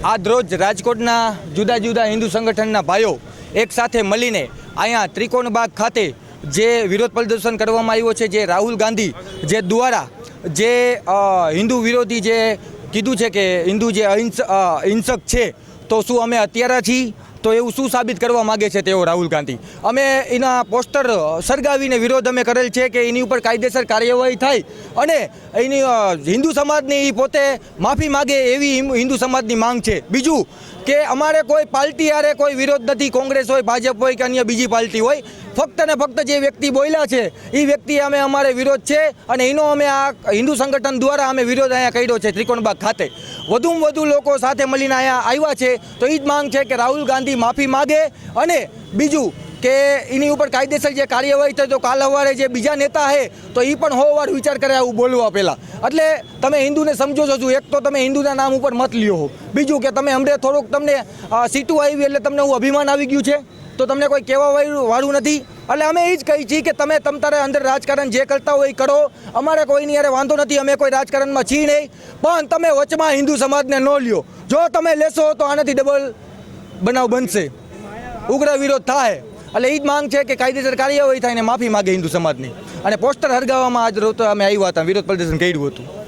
આજ રોજ રાજકોટના જુદા જુદા હિન્દુ સંગઠનના ભાઈઓ એક સાથે મળીને અહીંયા ત્રિકોણબાગ ખાતે જે વિરોધ પ્રદર્શન કરવામાં આવ્યો છે, જે રાહુલ ગાંધી જે દ્વારા જે હિન્દુ વિરોધી જે કીધું છે કે હિન્દુ જે અહિંસક છે, તો શું અમે અત્યારે છીએ તો એવું શું સાબિત કરવા માગે છે તેઓ રાહુલ ગાંધી? અમે એના પોસ્ટર સળગાવીને વિરોધ અમે કરેલ છે કે એની ઉપર કાયદેસર કાર્યવાહી થાય અને એની હિન્દુ સમાજની એ પોતે માફી માગે એવી હિન્દુ સમાજની માંગ છે. બીજું કે અમારે કોઈ પાર્ટી હારે કોઈ વિરોધ નથી, કોંગ્રેસ હોય, ભાજપ હોય કે અન્ય બીજી પાર્ટી હોય, ફક્ત ને ફક્ત જે વ્યક્તિ બોલ્યા છે એ વ્યક્તિ અમે અમારે વિરોધ છે અને એનો અમે આ હિન્દુ સંગઠન દ્વારા અમે વિરોધ અહીંયા કર્યો છે ત્રિકોણબાગ ખાતે. વધુમાં વધુ લોકો સાથે મળીને અહીંયા આવ્યા છે. તો એ જ માંગ છે કે રાહુલ ગાંધી માફી માગે અને બીજું કે એની ઉપર કાયદેસર જે કાર્યવાહી થાય તો કાલ સવારે જે બીજા નેતા છે તો એ પણ હોવાર વિચાર કરે આવું બોલવા પહેલાં એટલે તમે હિન્દુને સમજો છો એક તો તમે હિન્દુના નામ ઉપર મત લ્યો હો. બીજું કે તમે હમણાં થોડુંક તમને સીટું આવી એટલે તમને હું અભિમાન આવી ગયું છે? તો તમને કોઈ કહેવા વાળું નથી. એટલે અમે એ જ કહીએ છીએ કે તમે તમ તારે અંદર રાજકારણ જે કરતા હોય એ કરો. અમારે કોઈની યારે વાંધો નથી, અમે કોઈ રાજકારણમાં છીએ નહીં. પણ તમે વચમાં હિન્દુ સમાજને ન લ્યો. જો તમે લેશો તો આનાથી ડબલ બનાવ બનશે. ઉગ્ર વિરોધ થાય. એટલે એ જ માંગ છે કે કાયદેસર કાર્યવાહી થાય ને માફી માગે હિન્દુ સમાજની. અને પોસ્ટર હરગાવવામાં આજ રોજ અમે આવ્યા હતા, વિરોધ પ્રદર્શન કર્યું હતું.